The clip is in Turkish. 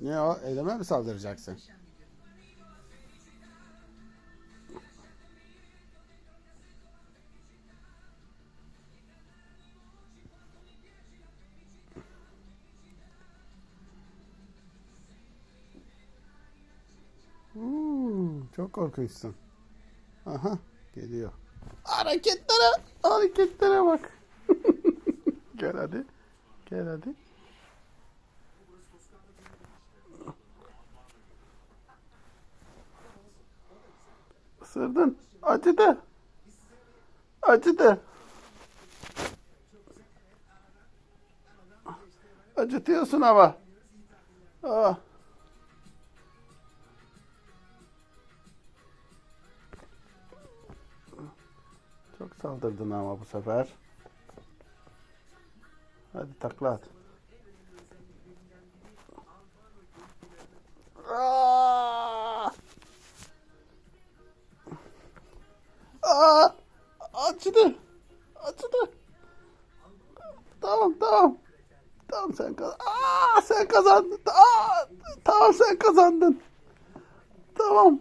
Ne o? Eyleme mi saldıracaksın? Çok korkunçsun. Aha geliyor. Hareketlere, hareketlere bak. Gel hadi. Gel hadi. Isırdın. Acıdı. Acıdı. Acıtıyorsun ama. Ah. Çok saldırdın ama bu sefer. Hadi takla at. Aa! Acıdı. Acıdı. Tamam tamam. Tamam sen kazandın. Aa, sen kazandın. Aa, tamam sen kazandın. Tamam.